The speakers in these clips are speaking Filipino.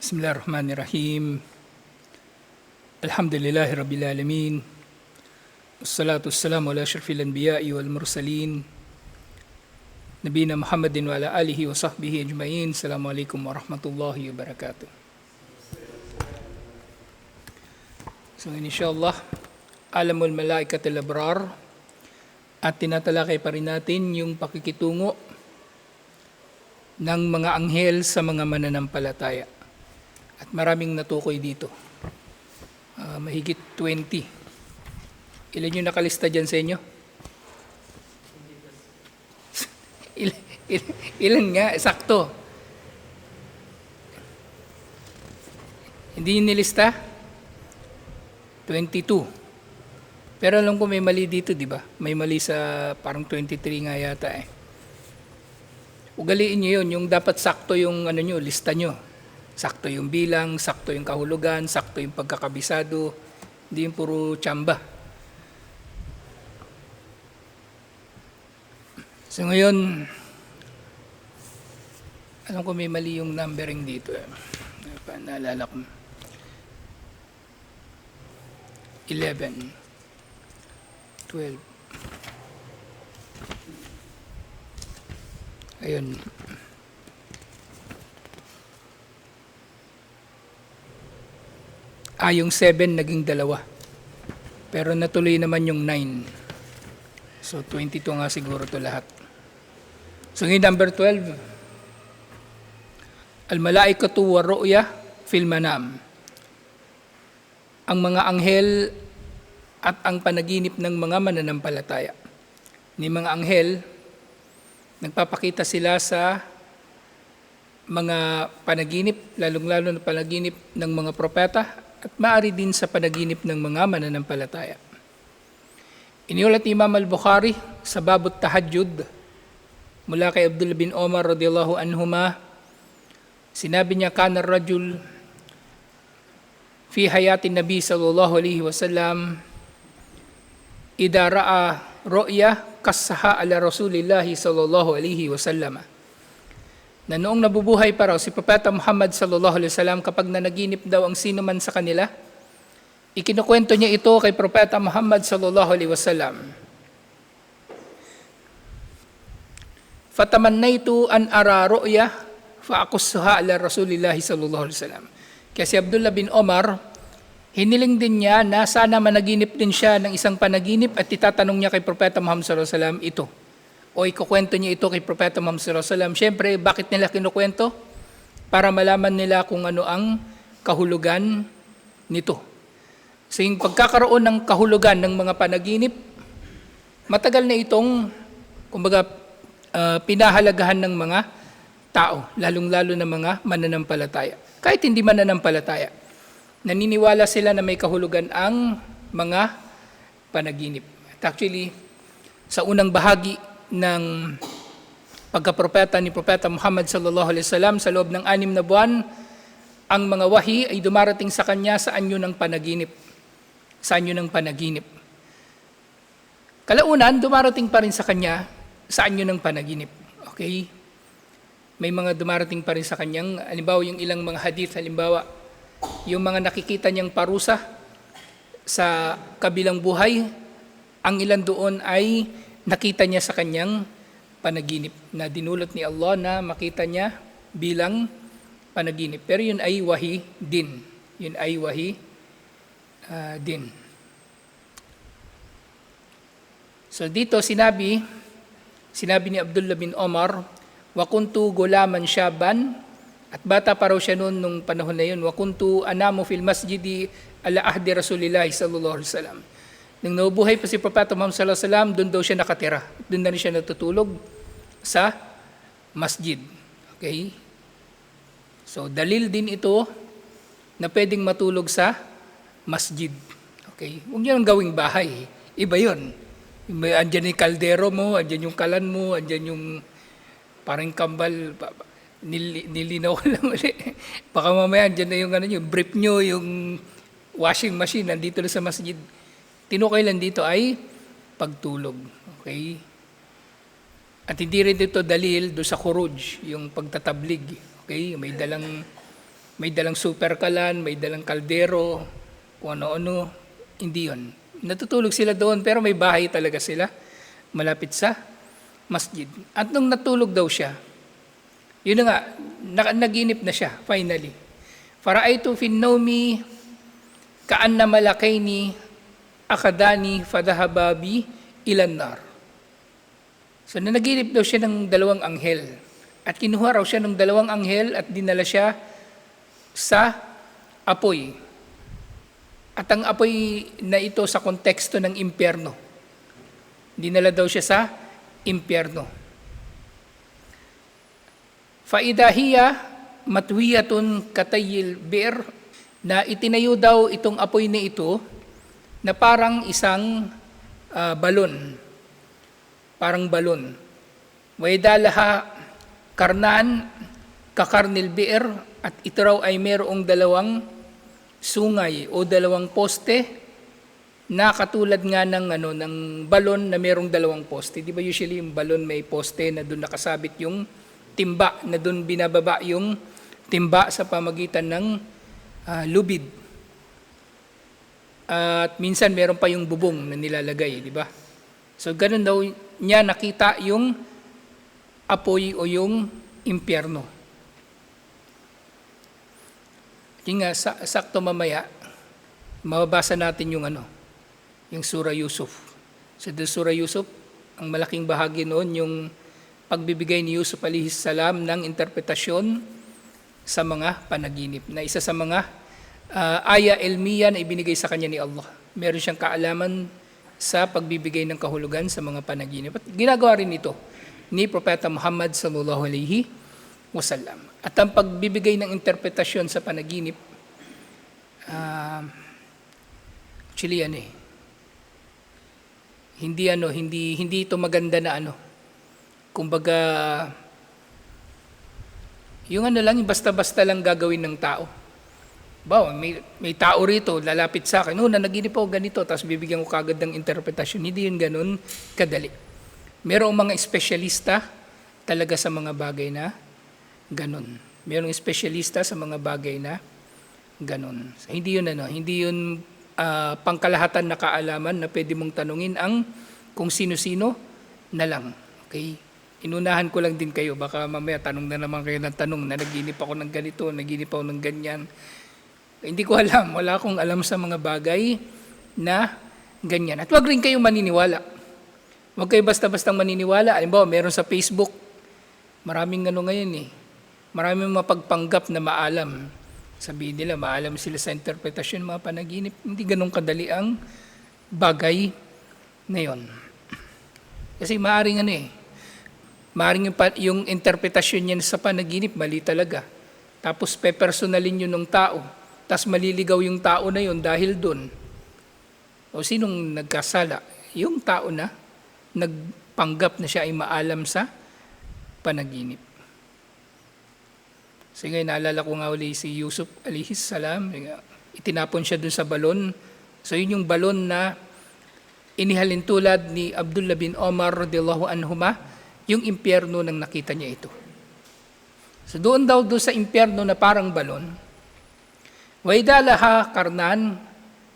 بسم الله الرحمن الرحيم الحمد لله رب العالمين والصلاة والسلام على أشرف الأنبياء والمرسلين نبينا محمد وعلى آله وصحبه أجمعين السلام عليكم ورحمة الله وبركاته So inshallah, alamul malaikat al-abrar at tinatalakay pa rin natin yung pakikitungo ng mga anghel sa mga mananampalataya. At maraming natukoy dito. Ah, mahigit 20. Ilan yung nakalista dyan sa inyo? ilan, ilan, nga? Sakto. Hindi nilista? 22. Pero alam ko may mali dito, di ba? May mali sa parang 23 nga yata eh. Ugaliin nyo yun, yung dapat sakto yung ano nyo, lista nyo. Sakto yung bilang, sakto yung kahulugan, sakto yung pagkakabisado, hindi yung puro tsamba. So ngayon, alam ko may mali yung numbering dito. Eh. Naalala ko. 11, 12, Ayun. Ah, yung 7 naging dalawa. Pero natuloy naman yung 9. So, 22 nga siguro to lahat. So, ngayon number 12. Al-malaikatu wa ru'ya fil manam. Ang mga anghel at ang panaginip ng mga mananampalataya. Ni mga anghel, nagpapakita sila sa mga panaginip, lalong-lalo na panaginip ng mga propeta at maari din sa panaginip ng mga mananampalataya. Iniulat ni Imam al-Bukhari sa Babut Tahajjud mula kay Abdul bin Omar radiyallahu anhuma sinabi niya kana rajul fi hayati Nabi sallallahu alaihi wasallam idha ra'a ru'ya kasaha ala Rasulillah sallallahu alaihi wasallam. Na noong nabubuhay pa raw si Propeta Muhammad sallallahu alaihi wasallam kapag nanaginip daw ang sino man sa kanila, ikinukwento niya ito kay Propeta Muhammad sallallahu alaihi wasallam. Fatamannaitu an ara ru'ya fa aqussaha ala Rasulillah sallallahu alaihi wasallam. Kaya si Abdullah bin Omar, Hiniling din niya na sana managinip din siya ng isang panaginip at itatanong niya kay Propeta Muhammad sallallahu alaihi wasallam ito. O ikukwento niya ito kay Propeta Muhammad sallallahu. Siyempre, bakit nila kinukwento? Para malaman nila kung ano ang kahulugan nito. Sa yung pagkakaroon ng kahulugan ng mga panaginip, matagal na itong kumbaga uh, pinahalagahan ng mga tao, lalong-lalo na mga mananampalataya. Kahit hindi mananampalataya naniniwala sila na may kahulugan ang mga panaginip. At actually, sa unang bahagi ng pagkapropeta ni Propeta Muhammad sallallahu alaihi wasallam sa loob ng anim na buwan, ang mga wahi ay dumarating sa kanya sa anyo ng panaginip. Sa anyo ng panaginip. Kalaunan, dumarating pa rin sa kanya sa anyo ng panaginip. Okay? May mga dumarating pa rin sa kanyang, halimbawa yung ilang mga hadith, halimbawa, yung mga nakikita niyang parusa sa kabilang buhay, ang ilan doon ay nakita niya sa kanyang panaginip na dinulot ni Allah na makita niya bilang panaginip. Pero yun ay wahi din. Yun ay wahi uh, din. So dito sinabi, sinabi ni Abdullah bin Omar, wa kuntu gulaman syaban at bata pa raw siya noon nung panahon na yun. Wa kuntu anamu fil masjidi ala ahdi Rasulillah sallallahu alaihi wasallam. Nung nabubuhay pa si Propeta Muhammad sallallahu alaihi wasallam, doon daw siya nakatira. Doon na rin siya natutulog sa masjid. Okay? So dalil din ito na pwedeng matulog sa masjid. Okay? Huwag niyo gawing bahay. Iba yun. May, andyan yung kaldero mo, andyan yung kalan mo, andyan yung parang kambal, nil, nilinaw ko lang ulit. Baka mamaya dyan na yung, ano, yung brief nyo, yung washing machine, nandito na sa masjid. Tinukay lang dito ay pagtulog. Okay? At hindi rin dito dalil do sa khuruj, yung pagtatablig. Okay? May dalang may dalang super kalan, may dalang kaldero, kung ano-ano. Hindi yun. Natutulog sila doon pero may bahay talaga sila malapit sa masjid. At nung natulog daw siya, yun na nga, na- naginip na siya finally. Faraitu fin nawmi kaanna malakaini akadani fadahababi ilan nar. So nanaginip daw siya ng dalawang anghel. At kinuha raw siya ng dalawang anghel at dinala siya sa apoy. At ang apoy na ito sa konteksto ng impyerno. Dinala daw siya sa impyerno. Faidahiya matwiyatun katayil bir na itinayo daw itong apoy na ito na parang isang ah, balon. Parang balon. Waidalaha karnan kakarnil biir at ito raw ay mayroong dalawang sungay o dalawang poste na katulad nga ng ano ng balon na mayroong dalawang poste. Di ba usually yung balon may poste na doon nakasabit yung timba na doon binababa yung timba sa pamagitan ng ah, lubid. At minsan meron pa yung bubong na nilalagay, di ba? So ganun daw niya nakita yung apoy o yung impyerno. Yung nga, sa, sakto mamaya, mababasa natin yung ano, yung Surah Yusuf. Sa so, Surah Yusuf, ang malaking bahagi noon, yung pagbibigay ni Yusuf alihis salam ng interpretasyon sa mga panaginip, na isa sa mga uh, aya elmiya na ibinigay sa kanya ni Allah. Meron siyang kaalaman sa pagbibigay ng kahulugan sa mga panaginip. At ginagawa rin ito ni Propeta Muhammad sallallahu alaihi wasallam. At ang pagbibigay ng interpretasyon sa panaginip, uh, actually ano eh, hindi ano, hindi hindi ito maganda na ano. Kumbaga yung ano lang, basta-basta lang gagawin ng tao. Bawa, may, may tao rito, lalapit sa akin, oh, nanaginip ako ganito, tapos bibigyan ko kagad ng interpretasyon. Hindi yun ganun kadali. Merong mga espesyalista talaga sa mga bagay na ganun. Merong espesyalista sa mga bagay na ganun. So, hindi yun ano, hindi yun uh, pangkalahatan na kaalaman na pwede mong tanungin ang kung sino-sino na lang. Okay? Inunahan ko lang din kayo, baka mamaya tanong na naman kayo ng tanong na naginip ako ng ganito, naginip ako ng ganyan. Hindi ko alam, wala akong alam sa mga bagay na ganyan. At wag rin kayong maniniwala. Huwag kayo basta-bastang maniniwala. Alimbawa, meron sa Facebook, maraming ano ngayon eh, maraming mapagpanggap na maalam. Sabihin nila, maalam sila sa interpretasyon mga panaginip. Hindi ganun kadali ang bagay na yon. Kasi maaring ano eh, maaring yung, yung interpretasyon niya sa panaginip, mali talaga. Tapos pepersonalin yun ng tao. Tapos maliligaw yung tao na yun dahil doon. O sinong nagkasala? Yung tao na nagpanggap na siya ay maalam sa panaginip. So ngayon, naalala ko nga uli si Yusuf alihis salam, itinapon siya dun sa balon. So yun yung balon na inihalin tulad ni Abdullah bin Omar radiallahu anhuma, yung impyerno nang nakita niya ito. So doon daw doon sa impyerno na parang balon, Waidalaha karnan,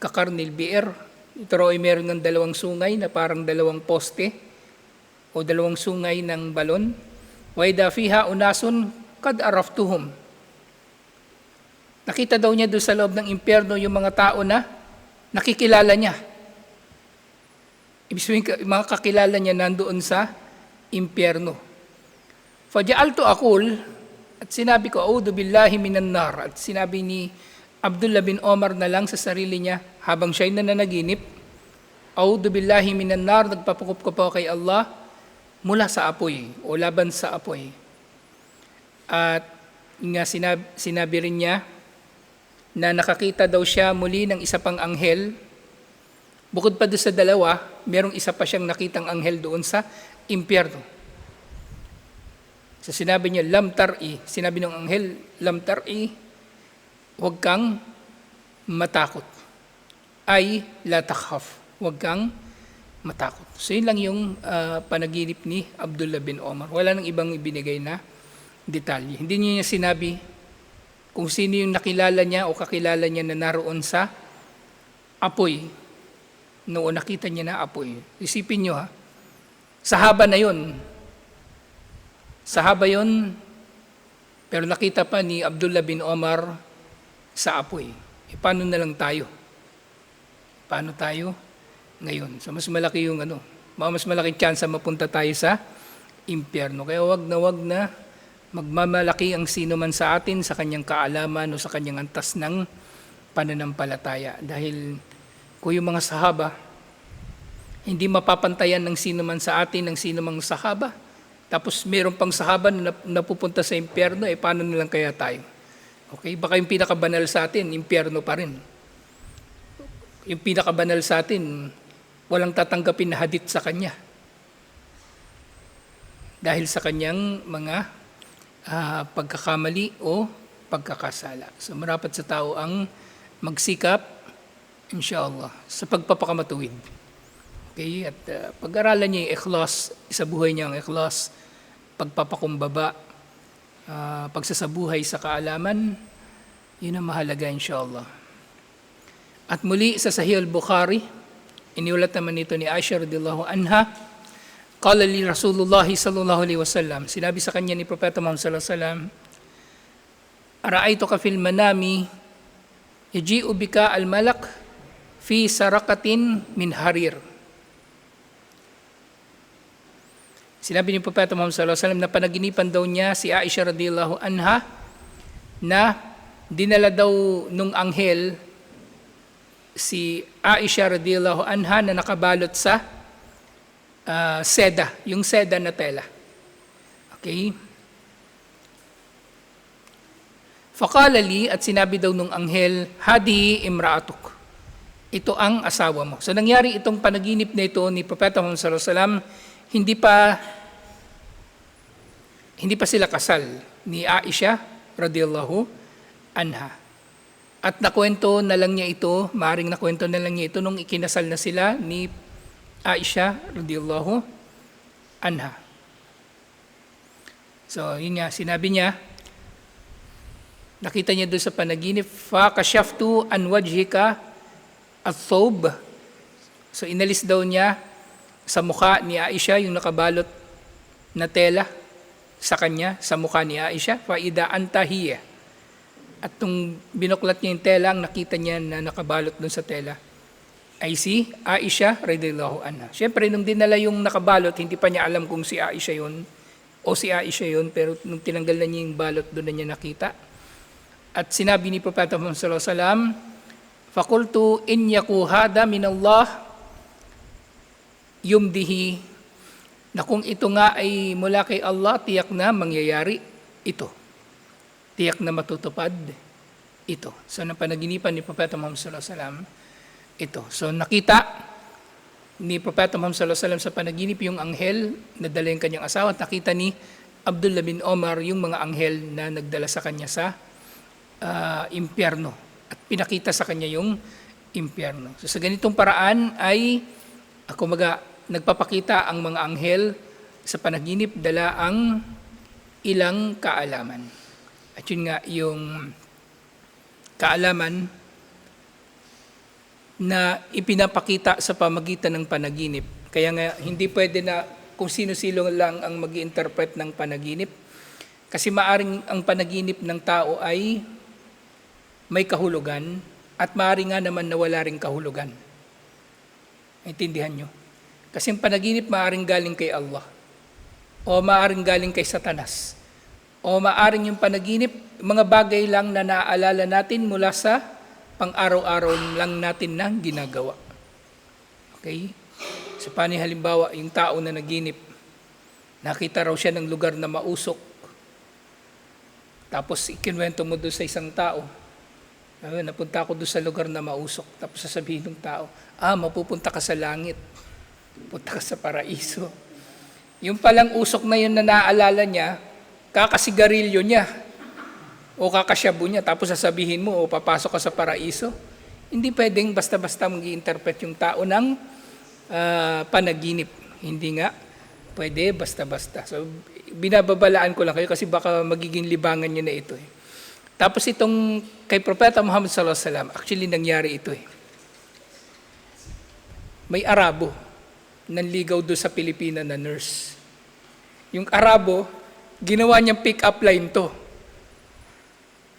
kakarnil biir. Ito raw ay meron ng dalawang sungay na parang dalawang poste o dalawang sungay ng balon. Waida fiha unasun kad araftuhum. Nakita daw niya doon sa loob ng impyerno yung mga tao na nakikilala niya. Ibig sabihin, mga kakilala niya nandoon sa impyerno. Faja'altu akul, at sinabi ko, Audu billahi minan nar. At sinabi ni Abdullah bin Omar na lang sa sarili niya habang siya'y nananaginip, Audu billahi minan nar, nagpapukup ko po kay Allah mula sa apoy o laban sa apoy. At nga sinabi, sinabi rin niya na nakakita daw siya muli ng isa pang anghel. Bukod pa doon sa dalawa, merong isa pa siyang nakitang anghel doon sa impyerno. So sinabi niya, lam tar'i. Sinabi ng anghel, lam tar'i, huwag kang matakot. Ay, la takhaf. Huwag kang matakot. So yun lang yung uh, panaginip ni Abdullah bin Omar. Wala nang ibang ibinigay na detalye. Hindi niya sinabi kung sino yung nakilala niya o kakilala niya na naroon sa apoy. Noon nakita niya na apoy. Isipin niyo ha, sahaba na yon. Sahaba yon, pero nakita pa ni Abdullah bin Omar sa apoy. E paano na lang tayo? Paano tayo ngayon? So mas malaki yung ano, mas malaking chance mapunta tayo sa impyerno. Kaya wag na wag na magmamalaki ang sino man sa atin sa kanyang kaalaman o sa kanyang antas ng pananampalataya. Dahil kung yung mga sahaba, hindi mapapantayan ng sino man sa atin ng sino mang sahaba. Tapos meron pang sahaba na nap- napupunta sa impyerno, eh paano nilang kaya tayo? Okay, baka yung pinakabanal sa atin, impyerno pa rin. Yung pinakabanal sa atin, walang tatanggapin na hadit sa kanya. Dahil sa kanyang mga ah, pagkakamali o pagkakasala. So marapat sa tao ang magsikap, inshallah, sa pagpapakamatuwid. Okay, at uh, pag-aralan niya yung ikhlas, sa buhay niya ang ikhlas, pagpapakumbaba, uh, pagsasabuhay sa kaalaman, yun ang mahalaga inshallah. At muli sa Sahih al-Bukhari, iniulat naman ito ni Aisha radhiyallahu anha, Qala li Rasulullah sallallahu alaihi wasallam, sinabi sa kanya ni Propeta Muhammad sallallahu alaihi wasallam, Ara'aytuka fil manami, yaji'u bika al-malak fi sarakatin min harir. Sinabi ni Propeta Muhammad sallallahu alaihi wasallam na panaginipan daw niya si Aisha radhiyallahu anha na dinala daw nung anghel si Aisha radhiyallahu anha na nakabalot sa ah, seda, yung seda na tela. Okay? Fakala li at sinabi daw nung anghel, Hadi imraatuk. Ito ang asawa mo. So nangyari itong panaginip na ito ni Propeta Muhammad sallallahu alaihi wasallam, hindi pa hindi pa sila kasal ni Aisha radiyallahu anha. At nakwento na lang niya ito, maring nakwento na lang niya ito nung ikinasal na sila ni Aisha radiyallahu anha. So, yun nga, sinabi niya, nakita niya doon sa panaginip, fa kashaftu an wajhika at-thawb. So, inalis daw niya sa mukha ni Aisha yung nakabalot na tela sa kanya, sa mukha ni Aisha, faida antahiya. At nung binuklat niya yung tela, ang nakita niya na nakabalot dun sa tela, ay si Aisha radhiyallahu anha. Siyempre, nung dinala yung nakabalot, hindi pa niya alam kung si Aisha yun o si Aisha yun, pero nung tinanggal na niya yung balot, doon na niya nakita. At sinabi ni Propeta Muhammad sallallahu alaihi wasallam, Fakultu in yaku hada min Allah yumdihi na kung ito nga ay mula kay Allah, tiyak na mangyayari ito. Tiyak na matutupad ito. So, na panaginipan ni Propeta Muhammad sallallahu alaihi wasallam, ito. So, nakita ni Propeta Muhammad sallallahu alaihi wasallam sa panaginip yung anghel na dala yung kanyang asawa at nakita ni Abdullah bin Omar yung mga anghel na nagdala sa kanya sa ah, impyerno at pinakita sa kanya yung impyerno. So, sa ganitong paraan ay ako maga nagpapakita ang mga anghel sa panaginip dala ang ilang kaalaman. At yun nga yung kaalaman na ipinapakita sa pamagitan ng panaginip. Kaya nga hindi pwede na kung sino-sino lang ang mag interpret ng panaginip. Kasi maaring ang panaginip ng tao ay may kahulugan at maaring nga naman na wala ring kahulugan. Intindihan nyo? Kasi ang panaginip maaring galing kay Allah. O maaring galing kay Satanas. O maaring yung panaginip, mga bagay lang na naaalala natin mula sa pang-araw-araw lang natin na ginagawa. Okay? So, paano halimbawa, yung tao na naginip, nakita raw siya ng lugar na mausok, tapos ikinwento mo doon sa isang tao, "Ah, napunta ako doon sa lugar na mausok, tapos sasabihin ng tao, ah, mapupunta ka sa langit, punta ka sa paraiso. Yung palang usok na yun na naaalala niya, kakasigarilyo niya o kakasyabu niya tapos sasabihin mo o papasok ka sa paraiso. Hindi pwedeng basta-basta mag interpret yung tao ng ah, panaginip. Hindi nga pwede basta-basta. So, binababalaan ko lang kayo kasi baka magiging libangan niyo na ito. Eh. Tapos itong kay Propeta Muhammad sallallahu alaihi wasallam, actually nangyari ito eh. May Arabo nanligaw doon sa Pilipina na nurse. Yung Arabo, ginawa niyang pick-up line to.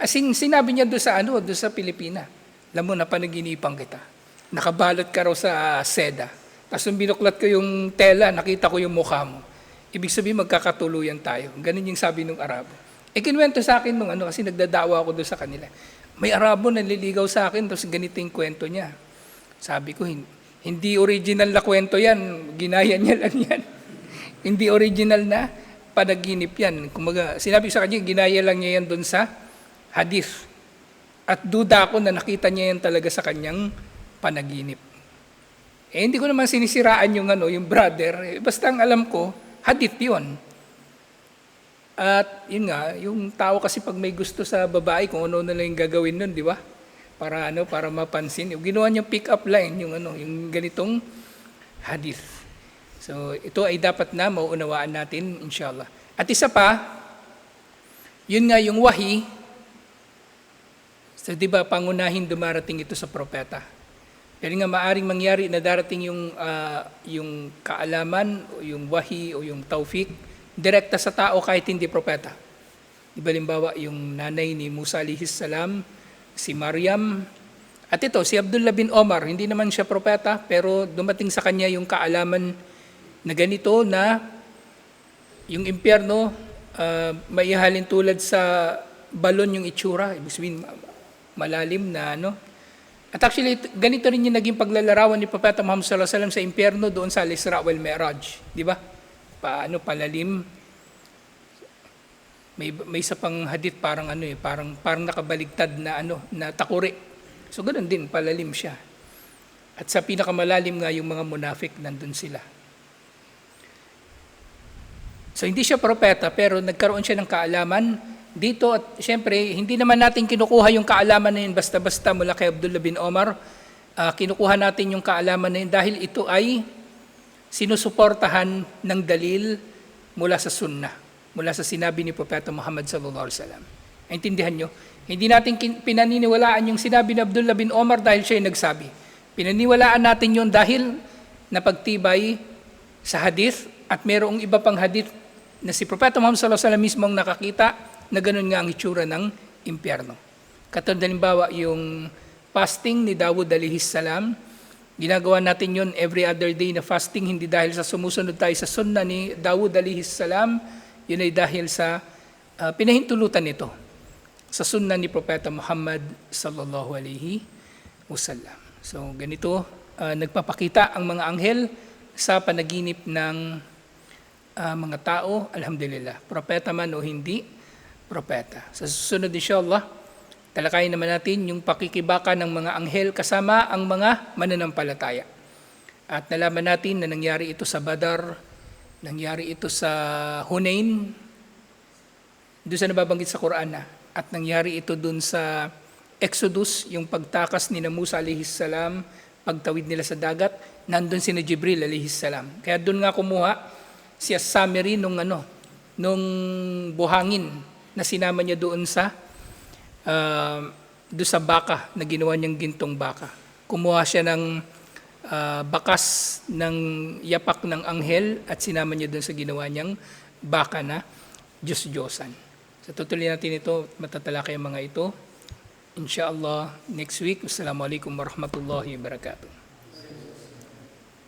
As in, sinabi niya doon sa ano, doon sa Pilipina. Alam mo, napanaginipan kita. Nakabalot ka raw sa seda. Tapos nung binuklat ko yung tela, nakita ko yung mukha mo. Ibig sabihin, magkakatuluyan tayo. Ganun yung sabi ng Arabo. E kinuwento sa akin nung ano, kasi nagdadawa ako doon sa kanila. May Arabo nanliligaw sa akin, tapos ganito yung kwento niya. Sabi ko, "Hin- hindi original na kwento yan. Ginaya niya lang yan. hindi original na panaginip yan. Kumaga, sinabi sa kanya, ginaya lang niya yan doon sa hadith. At duda ako na nakita niya yan talaga sa kanyang panaginip. Eh, hindi ko naman sinisiraan yung, ano, yung brother. Eh, basta ang alam ko, hadith yun. At yun nga, yung tao kasi pag may gusto sa babae, kung ano na lang yung gagawin nun, di ba? Para ano, para mapansin. Yung ginawa niyang pick-up line, yung ano, yung ganitong hadith. So, ito ay dapat na mauunawaan natin, inshallah. At isa pa, yun nga yung wahi, so, di ba, pangunahin dumarating ito sa propeta. Pero nga maaring mangyari na darating yung, ah, yung kaalaman, o yung wahi, o yung taufik, direkta sa tao kahit hindi propeta. Di ba limbawa, yung nanay ni Musa alihis salam, si Maryam, at ito, si Abdullah bin Omar, hindi naman siya propeta, pero dumating sa kanya yung kaalaman na ganito na yung impyerno, uh, maihalin tulad sa balon yung itsura, ibig sabihin ma- malalim na ano. At actually, ito- ganito rin yung naging paglalarawan ni Propeta Muhammad sallallahu alaihi wasallam sa impyerno doon sa Al-Isra wal Mi'raj, di ba? Paano palalim? May may isa pang hadith parang ano eh, parang parang nakabaligtad na ano, na takuri. So ganoon din, palalim siya. At sa pinakamalalim nga yung mga munafik nandun sila. So hindi siya propeta pero nagkaroon siya ng kaalaman dito at siyempre hindi naman natin kinukuha yung kaalaman na yun basta-basta mula kay Abdullah bin Omar. Ah, kinukuha natin yung kaalaman na yun dahil ito ay sinusuportahan ng dalil mula sa sunnah, mula sa sinabi ni Propeta Muhammad sallallahu alaihi wasallam. Intindihan nyo? Hindi natin pinaniniwalaan yung sinabi ni Abdullah bin Omar dahil siya yung nagsabi. Pinaniniwalaan natin yun dahil napagtibay sa hadith at mayroong iba pang hadith na si Propeta Muhammad sallallahu alaihi wasallam mismo ang nakakita na ganun nga ang itsura ng impyerno. Katulad halimbawa yung fasting ni Dawud alaihi salam, ginagawa natin yun every other day na fasting hindi dahil sa sumusunod tayo sa sunna ni Dawud alaihi salam, yun ay dahil sa ah, pinahintulutan nito sa sunna ni Propeta Muhammad sallallahu alaihi wasallam. So ganito, ah, nagpapakita ang mga anghel sa panaginip ng ah, mga tao, alhamdulillah, propeta man o hindi, propeta. Sa susunod inshallah, talakayin naman natin yung pakikibaka ng mga anghel kasama ang mga mananampalataya. At nalaman natin na nangyari ito sa Badar, nangyari ito sa Hunain, doon sa nababanggit sa Quran na, at nangyari ito doon sa Exodus, yung pagtakas ni Musa alihis salam, pagtawid nila sa dagat, nandun si na Jibril alihis salam. Kaya doon nga kumuha siya summary nung ano, nung buhangin na sinama niya doon sa uh, doon sa baka na ginawa niyang gintong baka. Kumuha siya ng ah, bakas ng yapak ng anghel at sinama niya doon sa ginawa niyang baka na Diyos-Diyosan. So tutuloy natin ito, matatalakay ang mga ito. Inshallah, next week. Assalamualaikum warahmatullahi wabarakatuh.